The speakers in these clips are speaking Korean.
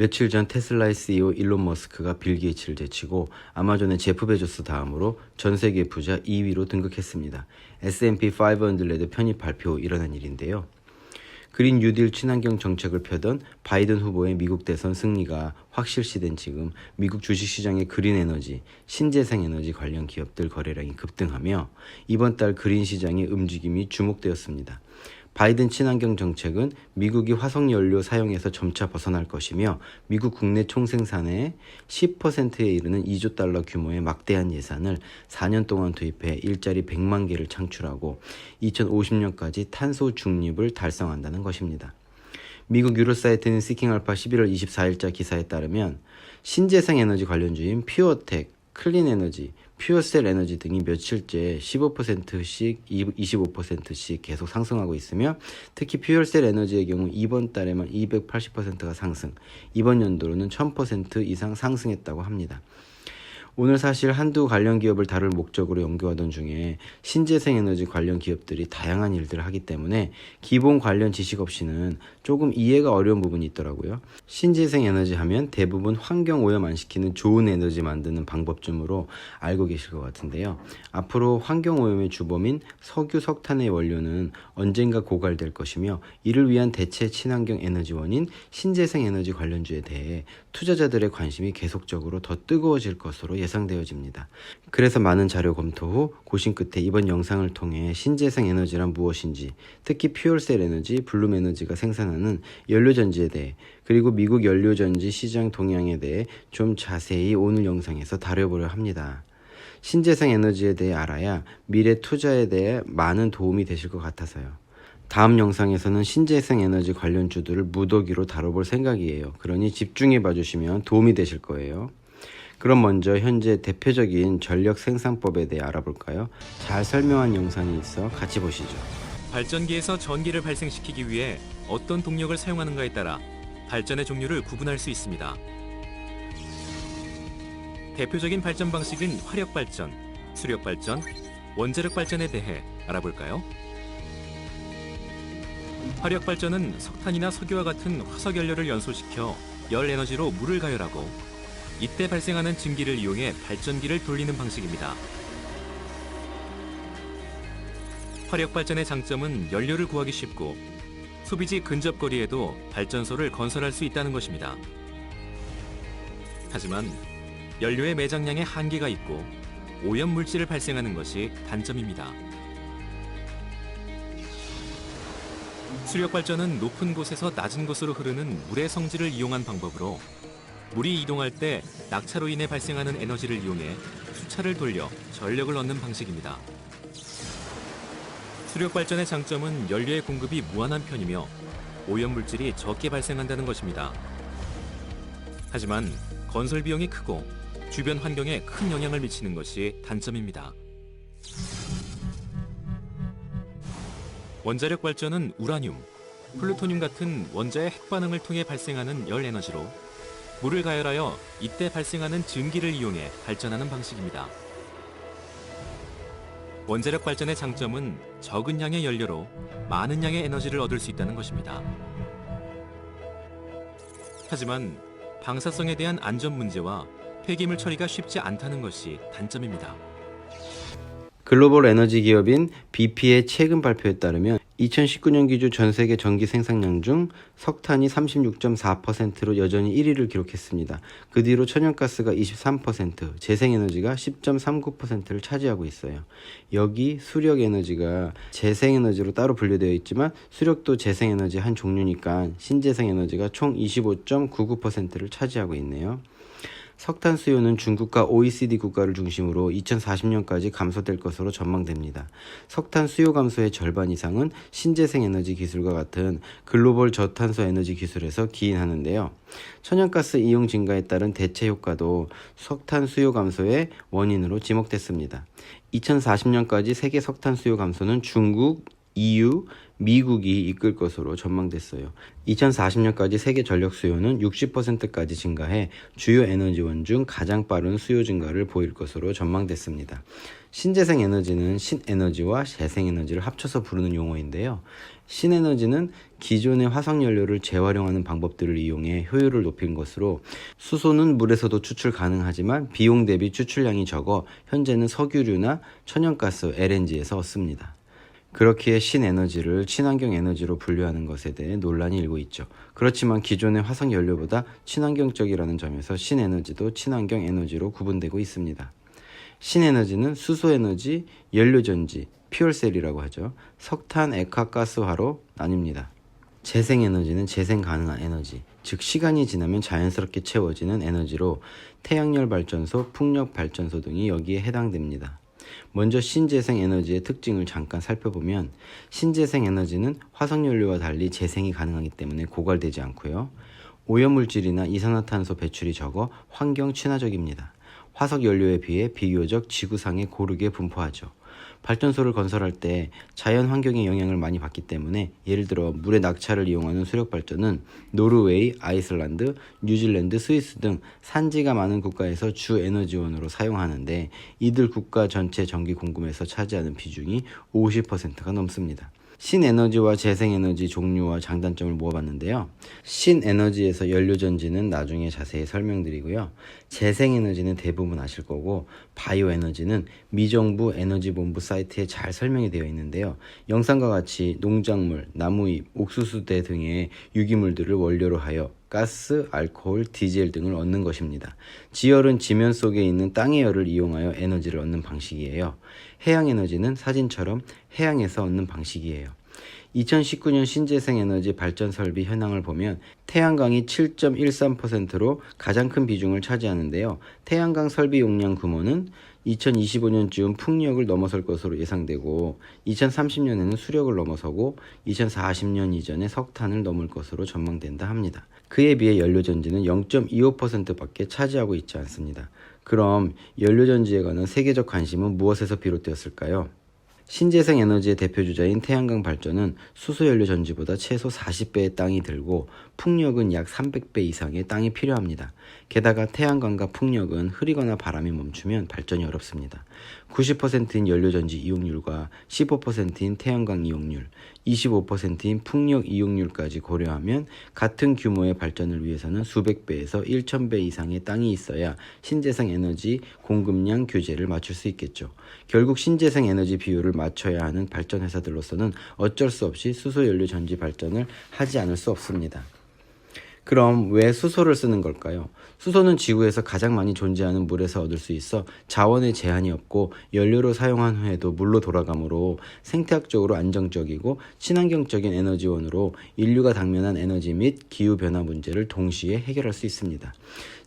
며칠 전 테슬라의 CEO 일론 머스크가 빌 게이츠를 제치고 아마존의 제프 베조스 다음으로 전 세계 부자 2위로 등극했습니다. S&P 500 편입 발표 후 일어난 일인데요. 그린 뉴딜 친환경 정책을 펴던 바이든 후보의 미국 대선 승리가 확실시된 지금 미국 주식시장의 그린 에너지, 신재생 에너지 관련 기업들 거래량이 급등하며 이번 달 그린 시장의 움직임이 주목되었습니다. 바이든 친환경 정책은 미국이 화석 연료 사용에서 점차 벗어날 것이며 미국 국내 총생산의 10%에 이르는 2조 달러 규모의 막대한 예산을 4년 동안 투입해 일자리 100만 개를 창출하고 2050년까지 탄소 중립을 달성한다는 것입니다. 미국 유로 사이트는 시킹알파 11월 24일자 기사에 따르면 신재생 에너지 관련주인 퓨어텍, 클린 에너지, 퓨어셀 에너지 등이 며칠째 15%씩 25%씩 계속 상승하고 있으며 특히 퓨어셀 에너지의 경우 이번 달에만 280%가 상승, 이번 연도로는 1000% 이상 상승했다고 합니다. 오늘 사실 한두 관련 기업을 다룰 목적으로 연구하던 중에 신재생 에너지 관련 기업들이 다양한 일들을 하기 때문에 기본 관련 지식 없이는 조금 이해가 어려운 부분이 있더라고요. 신재생 에너지 하면 대부분 환경 오염 안 시키는 좋은 에너지 만드는 방법쯤으로 알고 계실 것 같은데요. 앞으로 환경 오염의 주범인 석유 석탄의 원료는 언젠가 고갈될 것이며 이를 위한 대체 친환경 에너지원인 신재생 에너지 관련주에 대해 투자자들의 관심이 계속적으로 더 뜨거워질 것으로 예상되어집니다. 그래서 많은 자료 검토 후 고심 끝에 이번 영상을 통해 신재생 에너지란 무엇인지, 특히 퓨얼셀 에너지, 블룸 에너지가 생산하는 연료전지에 대해 그리고 미국 연료전지 시장 동향에 대해 좀 자세히 오늘 영상에서 다뤄보려 합니다. 신재생 에너지에 대해 알아야 미래 투자에 대해 많은 도움이 되실 것 같아서요. 다음 영상에서는 신재생 에너지 관련 주들을 무더기로 다뤄볼 생각이에요. 그러니 집중해 봐주시면 도움이 되실 거예요. 그럼 먼저 현재 대표적인 전력 생산법에 대해 알아볼까요? 잘 설명한 영상이 있어 같이 보시죠. 발전기에서 전기를 발생시키기 위해 어떤 동력을 사용하는가에 따라 발전의 종류를 구분할 수 있습니다. 대표적인 발전 방식은 화력 발전, 수력 발전, 원자력 발전에 대해 알아볼까요? 화력 발전은 석탄이나 석유와 같은 화석 연료를 연소시켜 열 에너지로 물을 가열하고 이때 발생하는 증기를 이용해 발전기를 돌리는 방식입니다. 화력 발전의 장점은 연료를 구하기 쉽고 소비지 근접 거리에도 발전소를 건설할 수 있다는 것입니다. 하지만 연료의 매장량에 한계가 있고 오염 물질을 발생하는 것이 단점입니다. 수력 발전은 높은 곳에서 낮은 곳으로 흐르는 물의 성질을 이용한 방법으로 물이 이동할 때 낙차로 인해 발생하는 에너지를 이용해 수차를 돌려 전력을 얻는 방식입니다. 수력 발전의 장점은 연료의 공급이 무한한 편이며 오염 물질이 적게 발생한다는 것입니다. 하지만 건설 비용이 크고 주변 환경에 큰 영향을 미치는 것이 단점입니다. 원자력 발전은 우라늄, 플루토늄 같은 원자의 핵 반응을 통해 발생하는 열 에너지로 물을 가열하여 이때 발생하는 증기를 이용해 발전하는 방식입니다. 원자력 발전의 장점은 적은 양의 연료로 많은 양의 에너지를 얻을 수 있다는 것입니다. 하지만 방사성에 대한 안전 문제와 폐기물 처리가 쉽지 않다는 것이 단점입니다. 글로벌 에너지 기업인 BP의 최근 발표에 따르면 2019년 기준 전 세계 전기 생산량 중 석탄이 36.4%로 여전히 1위를 기록했습니다. 그 뒤로 천연가스가 23%, 재생에너지가 10.39%를 차지하고 있어요. 여기 수력에너지가 재생에너지로 따로 분류되어 있지만 수력도 재생에너지 한 종류니까 신재생에너지가 총 25.99%를 차지하고 있네요. 석탄 수요는 중국과 OECD 국가를 중심으로 2040년까지 감소될 것으로 전망됩니다. 석탄 수요 감소의 절반 이상은 신재생 에너지 기술과 같은 글로벌 저탄소 에너지 기술에서 기인하는데요. 천연가스 이용 증가에 따른 대체 효과도 석탄 수요 감소의 원인으로 지목됐습니다. 2040년까지 세계 석탄 수요 감소는 중국, EU, 미국이 이끌 것으로 전망됐어요. 2040년까지 세계 전력 수요는 60%까지 증가해 주요 에너지원 중 가장 빠른 수요 증가를 보일 것으로 전망됐습니다. 신재생 에너지는 신에너지와 재생 에너지를 합쳐서 부르는 용어인데요. 신에너지는 기존의 화석 연료를 재활용하는 방법들을 이용해 효율을 높인 것으로 수소는 물에서도 추출 가능하지만 비용 대비 추출량이 적어 현재는 석유류나 천연가스 LNG에서 얻습니다. 그렇기에 신에너지를 친환경 에너지로 분류하는 것에 대해 논란이 일고 있죠. 그렇지만 기존의 화석 연료보다 친환경적이라는 점에서 신에너지도 친환경 에너지로 구분되고 있습니다. 신에너지는 수소에너지, 연료전지, 퓨얼셀이라고 하죠. 석탄, 액화가스화로 나뉩니다. 재생에너지는 재생 가능한 에너지, 즉 시간이 지나면 자연스럽게 채워지는 에너지로 태양열 발전소, 풍력 발전소 등이 여기에 해당됩니다. 먼저 신재생 에너지의 특징을 잠깐 살펴보면 신재생 에너지는 화석 연료와 달리 재생이 가능하기 때문에 고갈되지 않고요. 오염물질이나 이산화탄소 배출이 적어 환경 친화적입니다. 화석 연료에 비해 비교적 지구상에 고르게 분포하죠. 발전소를 건설할 때 자연 환경의 영향을 많이 받기 때문에 예를 들어 물의 낙차를 이용하는 수력 발전은 노르웨이, 아이슬란드, 뉴질랜드, 스위스 등 산지가 많은 국가에서 주 에너지원으로 사용하는데 이들 국가 전체 전기 공급에서 차지하는 비중이 50%가 넘습니다. 신에너지와 재생에너지 종류와 장단점을 모아봤는데요. 신에너지에서 연료전지는 나중에 자세히 설명드리고요. 재생에너지는 대부분 아실 거고, 바이오 에너지는 미정부 에너지본부 사이트에 잘 설명이 되어 있는데요. 영상과 같이 농작물, 나무잎, 옥수수대 등의 유기물들을 원료로 하여 가스, 알코올, 디젤 등을 얻는 것입니다. 지열은 지면 속에 있는 땅의 열을 이용하여 에너지를 얻는 방식이에요. 해양 에너지는 사진처럼 해양에서 얻는 방식이에요. 2019년 신재생 에너지 발전 설비 현황을 보면 태양광이 7.13%로 가장 큰 비중을 차지하는데요. 태양광 설비 용량 규모는 2025년쯤 풍력을 넘어설 것으로 예상되고 2030년에는 수력을 넘어서고 2040년 이전에 석탄을 넘을 것으로 전망된다 합니다. 그에 비해 연료전지는 0.25%밖에 차지하고 있지 않습니다. 그럼 연료전지에 관한 세계적 관심은 무엇에서 비롯되었을까요? 신재생 에너지의 대표 주자인 태양광 발전은 수소연료 전지보다 최소 40배의 땅이 들고 풍력은 약 300배 이상의 땅이 필요합니다. 게다가 태양광과 풍력은 흐리거나 바람이 멈추면 발전이 어렵습니다. 90%인 연료전지 이용률과 15%인 태양광 이용률, 25%인 풍력 이용률까지 고려하면 같은 규모의 발전을 위해서는 수백 배에서 1000배 이상의 땅이 있어야 신재생 에너지 공급량 규제를 맞출 수 있겠죠. 결국 신재생 에너지 비율을 맞춰야 하는 발전 회사들로서는 어쩔 수 없이 수소 연료 전지 발전을 하지 않을 수 없습니다. 그럼 왜 수소를 쓰는 걸까요? 수소는 지구에서 가장 많이 존재하는 물에서 얻을 수 있어 자원의 제한이 없고 연료로 사용한 후에도 물로 돌아가므로 생태학적으로 안정적이고 친환경적인 에너지원으로 인류가 당면한 에너지 및 기후 변화 문제를 동시에 해결할 수 있습니다.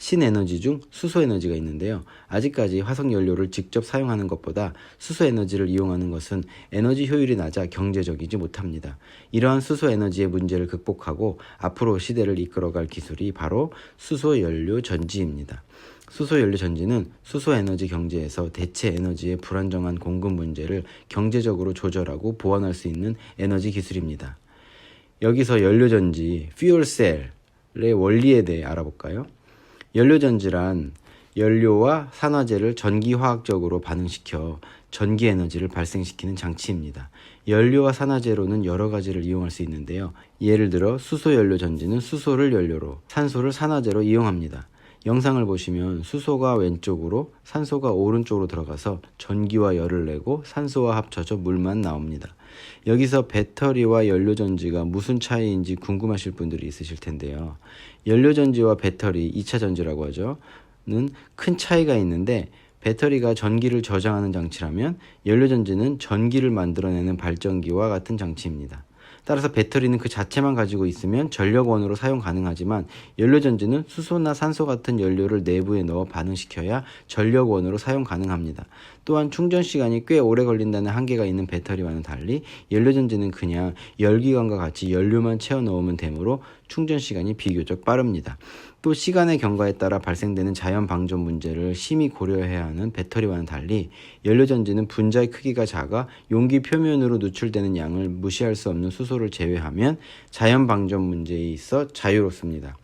신에너지 중 수소 에너지가 있는데요. 아직까지 화석 연료를 직접 사용하는 것보다 수소 에너지를 이용하는 것은 에너지 효율이 낮아 경제적이지 못합니다. 이러한 수소 에너지의 문제를 극복하고 앞으로 시대를 이끌어 갈 기술이 바로 수소연료 전지입니다. 수소연료 전지는 수소에너지 경제에서 대체 에너지의 불안정한 공급 문제를 경제적으로 조절하고 보완할 수 있는 에너지 기술입니다. 여기서 연료 전지, fuelcel의 원리에 대해 알아볼까요? 연료 전지란 연료와 산화제를 전기화학적으로 반응시켜 전기 에너지를 발생시키는 장치입니다. 연료와 산화제로는 여러 가지를 이용할 수 있는데요. 예를 들어 수소 연료 전지는 수소를 연료로, 산소를 산화제로 이용합니다. 영상을 보시면 수소가 왼쪽으로 산소가 오른쪽으로 들어가서 전기와 열을 내고 산소와 합쳐져 물만 나옵니다. 여기서 배터리와 연료전지가 무슨 차이인지 궁금하실 분들이 있으실 텐데요. 연료전지와 배터리, 2차 전지라고 하죠. 는큰 차이가 있는데 배터리가 전기를 저장하는 장치라면 연료전지는 전기를 만들어내는 발전기와 같은 장치입니다. 따라서 배터리는 그 자체만 가지고 있으면 전력원으로 사용 가능하지만 연료전지는 수소나 산소 같은 연료를 내부에 넣어 반응시켜야 전력원으로 사용 가능합니다. 또한 충전 시간이 꽤 오래 걸린다는 한계가 있는 배터리와는 달리 연료전지는 그냥 열기관과 같이 연료만 채워 넣으면 되므로 충전 시간이 비교적 빠릅니다. 또 시간의 경과에 따라 발생되는 자연 방전 문제를 심히 고려해야 하는 배터리와는 달리 연료전지는 분자의 크기가 작아 용기 표면으로 누출되는 양을 무시할 수 없는 수소를 제외하면 자연 방전 문제에 있어 자유롭습니다.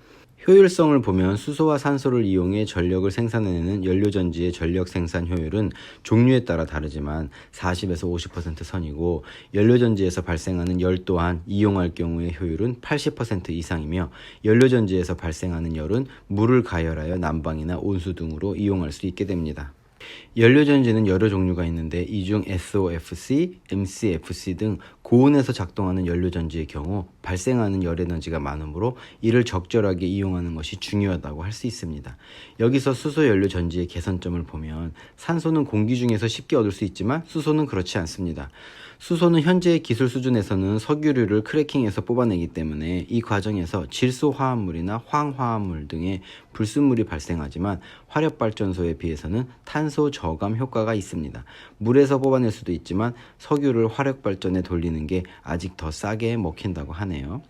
효율성을 보면 수소와 산소를 이용해 전력을 생산해내는 연료전지의 전력 생산 효율은 종류에 따라 다르지만 40에서 50% 선이고 연료전지에서 발생하는 열 또한 이용할 경우의 효율은 80% 이상이며 연료전지에서 발생하는 열은 물을 가열하여 난방이나 온수 등으로 이용할 수 있게 됩니다. 연료전지는 여러 종류가 있는데 이 중 SOFC, MCFC 등 고온에서 작동하는 연료전지의 경우 발생하는 열에너지가 많으므로 이를 적절하게 이용하는 것이 중요하다고 할 수 있습니다. 여기서 수소 연료전지의 개선점을 보면 산소는 공기 중에서 쉽게 얻을 수 있지만 수소는 그렇지 않습니다. 수소는 현재의 기술 수준에서는 석유류를 크래킹해서 뽑아내기 때문에 이 과정에서 질소 화합물이나 황화합물 등의 불순물이 발생하지만 화력 발전소에 비해서는 탄소 저감 효과가 있습니다. 물에서 뽑아낼 수도 있지만 석유를 화력 발전에 돌리는 게 아직 더 싸게 먹힌다고 하네요.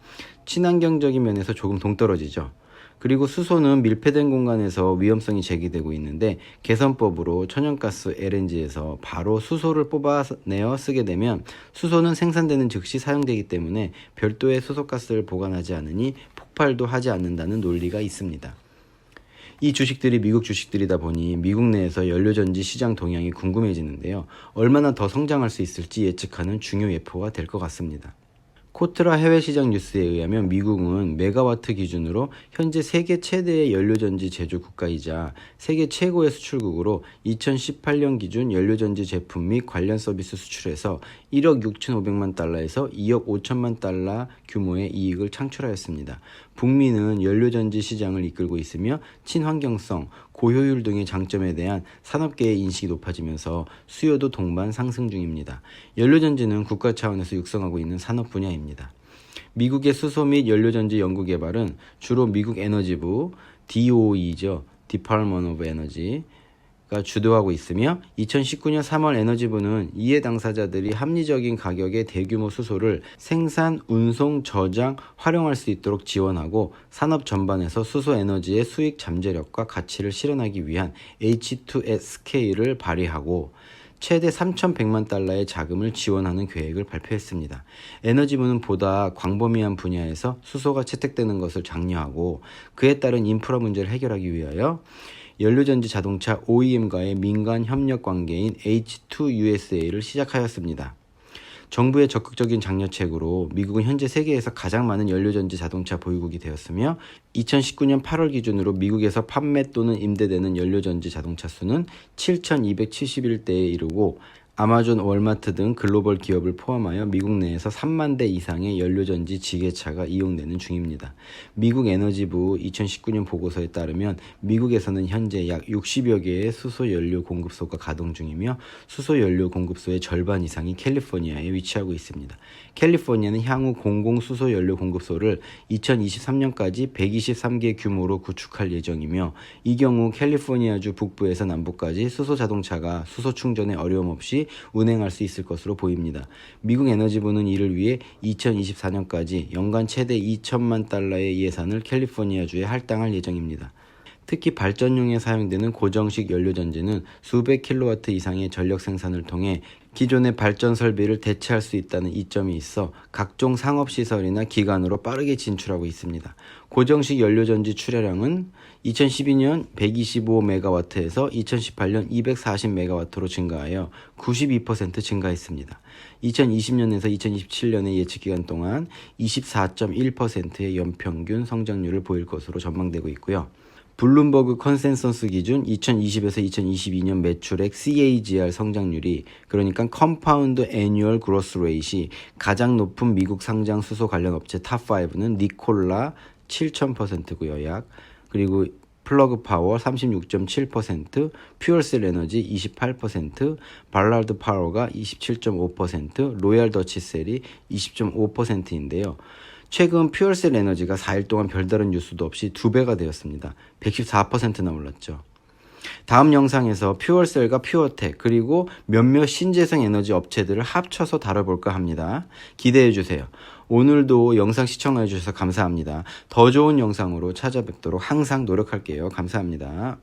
친환경적인 면에서 조금 동떨어지죠. 그리고 수소는 밀폐된 공간에서 위험성이 제기되고 있는데 개선법으로 천연가스 LNG에서 바로 수소를 뽑아내어 쓰게 되면 수소는 생산되는 즉시 사용되기 때문에 별도의 수소가스를 보관하지 않으니 폭발도 하지 않는다는 논리가 있습니다. 이 주식들이 미국 주식들이다 보니 미국 내에서 연료전지 시장 동향이 궁금해지는데요. 얼마나 더 성장할 수 있을지 예측하는 중요 예포가 될 것 같습니다. 코트라 해외 시장 뉴스에 의하면 미국은 메가와트 기준으로 현재 세계 최대의 연료전지 제조 국가이자 세계 최고의 수출국으로 2018년 기준 연료전지 제품 및 관련 서비스 수출에서 1억 6,500만 달러에서 2억 5천만 달러 규모의 이익을 창출하였습니다. 북미는 연료전지 시장을 이끌고 있으며 친환경성, 고효율 등의 장점에 대한 산업계의 인식이 높아지면서 수요도 동반 상승 중입니다. 연료전지는 국가 차원에서 육성하고 있는 산업 분야입니다. 미국의 수소 및 연료전지 연구개발은 주로 미국 에너지부 DOE죠. Department of Energy 가 주도하고 있으며 2019년 3월 에너지부는 이해 당사자들이 합리적인 가격의 대규모 수소를 생산, 운송, 저장, 활용할 수 있도록 지원하고 산업 전반에서 수소 에너지의 수익 잠재력과 가치를 실현하기 위한 H2S 스케일을 발휘하고 최대 3,100만 달러의 자금을 지원하는 계획을 발표했습니다. 에너지부는 보다 광범위한 분야에서 수소가 채택되는 것을 장려하고 그에 따른 인프라 문제를 해결하기 위하여 연료전지 자동차 OEM과의 민간 협력 관계인 H2USA를 시작하였습니다. 정부의 적극적인 장려책으로 미국은 현재 세계에서 가장 많은 연료전지 자동차 보유국이 되었으며 2019년 8월 기준으로 미국에서 판매 또는 임대되는 연료전지 자동차 수는 7,271대에 이르고 아마존, 월마트 등 글로벌 기업을 포함하여 미국 내에서 3만 대 이상의 연료전지 지게차가 이용되는 중입니다. 미국 에너지부 2019년 보고서에 따르면 미국에서는 현재 약 60여 개의 수소 연료 공급소가 가동 중이며 수소 연료 공급소의 절반 이상이 캘리포니아에 위치하고 있습니다. 캘리포니아는 향후 공공 수소 연료 공급소를 2023년까지 123개 규모로 구축할 예정이며 이 경우 캘리포니아주 북부에서 남부까지 수소 자동차가 수소 충전에 어려움 없이 운행할 수 있을 것으로 보입니다. 미국 에너지부는 이를 위해 2024년까지 연간 최대 2천만 달러의 예산을 캘리포니아주에 할당할 예정입니다. 특히 발전용에 사용되는 고정식 연료전지는 수백 킬로와트 이상의 전력 생산을 통해 기존의 발전 설비를 대체할 수 있다는 이점이 있어 각종 상업시설이나 기관으로 빠르게 진출하고 있습니다. 고정식 연료전지 출하량은 2012년 125메가와트에서 2018년 240메가와트로 증가하여 92% 증가했습니다. 2020년에서 2027년의 예측 기간 동안 24.1%의 연평균 성장률을 보일 것으로 전망되고 있고요. 블룸버그 컨센서스 기준 2020에서 2022년 매출액 CAGR 성장률이 그러니까 컴파운드 애뉴얼 그로스 레이시 가장 높은 미국 상장 수소 관련 업체 탑5는 니콜라 7,000%고요. 약 그리고 플러그 파워 36.7%, 퓨얼셀 에너지 28%, 발라드 파워가 27.5%, 로얄 더치셀이 20.5%인데요. 최근 퓨얼셀 에너지가 4일 동안 별다른 뉴스도 없이 두 배가 되었습니다. 114%나 올랐죠. 다음 영상에서 퓨얼셀과 퓨어텍 그리고 몇몇 신재생 에너지 업체들을 합쳐서 다뤄볼까 합니다. 기대해 주세요. 오늘도 영상 시청해 주셔서 감사합니다. 더 좋은 영상으로 찾아뵙도록 항상 노력할게요. 감사합니다.